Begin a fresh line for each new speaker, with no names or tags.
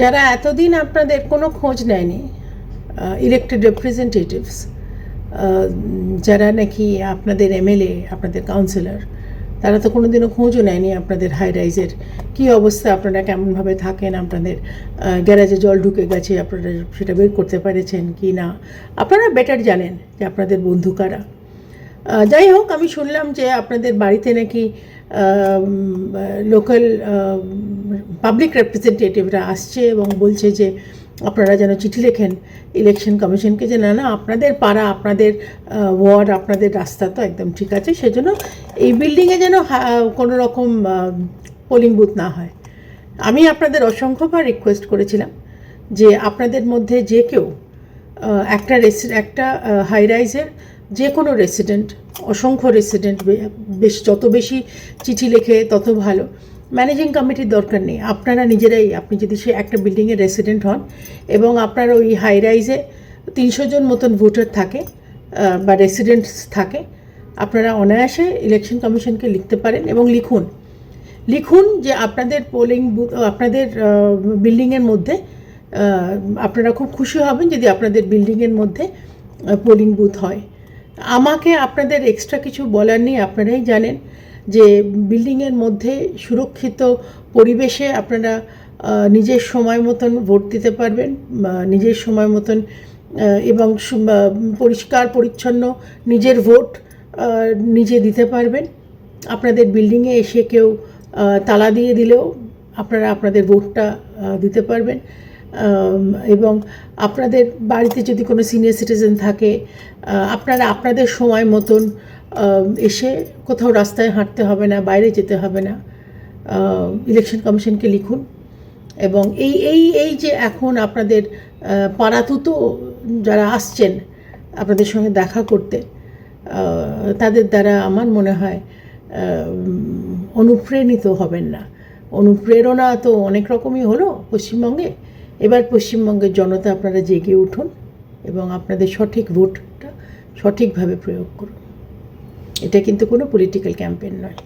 যারা এতদিন আপনাদের কোনো খোঁজ নেয়নি ইলেক্টেড রিপ্রেজেন্টেটিভস যারা নাকি আপনাদের এমএলএ আপনাদের কাউন্সিলর তারা তো কোনো দিনও খোঁজও নেয়নি আপনাদের হাই রাইজের কী অবস্থা, আপনারা কেমনভাবে থাকেন, আপনাদের গ্যারাজে জল ঢুকে গেছে, আপনারা সেটা বের করতে পেরেছেন কি না? আপনারা বেটার জানেন যে আপনাদের বন্ধু কারা। যাই হোক, আমি শুনলাম যে আপনাদের বাড়িতে নাকি লোকাল পাবলিক রিপ্রেজেন্টেটিভরা আসছে এবং বলছে যে আপনারা যেন চিঠি লেখেন ইলেকশন কমিশনকে যে না না, আপনাদের পাড়া, আপনাদের ওয়ার্ড আপনাদের রাস্তা তো একদম ঠিক আছে, সেজন্য এই বিল্ডিংয়ে যেন কোনো রকম পোলিং বুথ না হয়। আমি আপনাদের অসংখ্যবার রিকোয়েস্ট করেছিলাম যে আপনাদের মধ্যে যে কেউ একটা রেসি একটা হাই রাইজের যে কোনো রেসিডেন্ট অসংখ্য রেসিডেন্ট বেশ, যত বেশি চিঠি লেখে তত ভালো। ম্যানেজিং কমিটির দরকার নেই। আপনারা নিজেরাই, আপনি যদি সে একটা বিল্ডিংয়ের রেসিডেন্ট হন এবং আপনার ওই হাই রাইজে তিনশো জন মতন ভোটার থাকে বা রেসিডেন্টস থাকে, আপনারা অনায়াসে ইলেকশন কমিশনকে লিখতে পারেন এবং লিখুন। লিখুন যে আপনাদের পোলিং বুথ আপনাদের বিল্ডিংয়ের মধ্যে আপনারা খুব খুশি হবেন যদি আপনাদের বিল্ডিংয়ের মধ্যে পোলিং বুথ হয়। আমাকে আপনাদের এক্সট্রা কিছু বলার নেই, আপনারাই জানেন যে বিল্ডিংয়ের মধ্যে সুরক্ষিত পরিবেশে আপনারা নিজের সময় মতন ভোট দিতে পারবেন নিজের সময় মতন এবং পরিষ্কার, পরিচ্ছন্ন নিজের ভোট নিজে দিতে পারবেন। আপনাদের বিল্ডিংয়ে এসে কেউ তালা দিয়ে দিলেও আপনারা আপনাদের ভোটটা দিতে পারবেন। এবং আপনাদের বাড়িতে যদি কোনো সিনিয়র সিটিজেন থাকে আপনারা আপনাদের সময় মতন এসে কোথাও রাস্তায় হাঁটতে হবে না, বাইরে যেতে হবে না। ইলেকশন কমিশনকে লিখুন। এবং এই এই এই যে এখন আপনাদের পাড়াতুতো যারা আসছেন আপনাদের সঙ্গে দেখা করতে তাদের দ্বারা আমার মনে হয় অনুপ্রাণিত হবেন না। অনুপ্রেরণা তো অনেক রকমই হলো পশ্চিমবঙ্গে। এবার পশ্চিমবঙ্গের জনতা আপনারা জেগে উঠুন এবং আপনাদের সঠিক ভোটটা সঠিকভাবে প্রয়োগ করুন। এটা কিন্তু কোনো পলিটিক্যাল ক্যাম্পেন নয়।